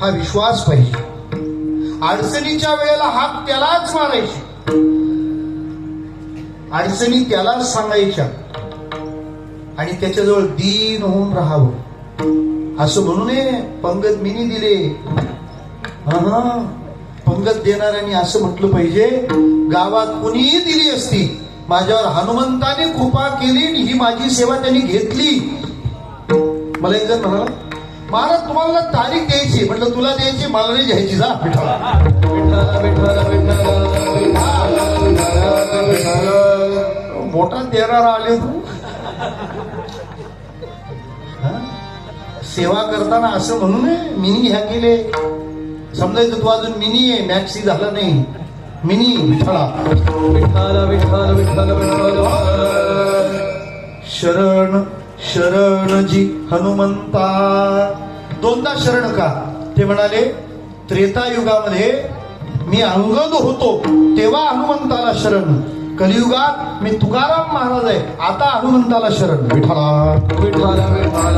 हा विश्वास पाहिजे. अडचणीच्या वेळेला हाक त्यालाच मारायची. अडचणी त्यालाच सांगायच्या. आणि त्याच्याजवळ दीन होऊन राहावं. असं म्हणू नये पंगत मिनी दिले. पंगत देणाऱ्यांनी असं म्हटलं पाहिजे गावात कुणीही दिली असती माझ्यावर हनुमंताने कृपा केली आणि ही माझी सेवा त्यांनी घेतली. मला एक जण म्हणाला महाराज तुम्हाला तारीख द्यायची म्हटलं तुला द्यायची मला नाही घ्यायची. जा विठ्ठला मोठा देणारा आले तू. हा? सेवा करताना असं म्हणू नये मिनी ह्या गेले. समजायचं तू अजून मिनी आहे मॅक्सी झाला नाही. मिनी विठ्ठला शरण शरण जी हनुमंता. दोनदा शरण का? ते म्हणाले त्रेतायुगामध्ये मी अंगद होतो तेव्हा हनुमंताला शरण. कलियुगात मी तुकाराम महाराज आहे आता हनुमंताला शरण. विठ्ठला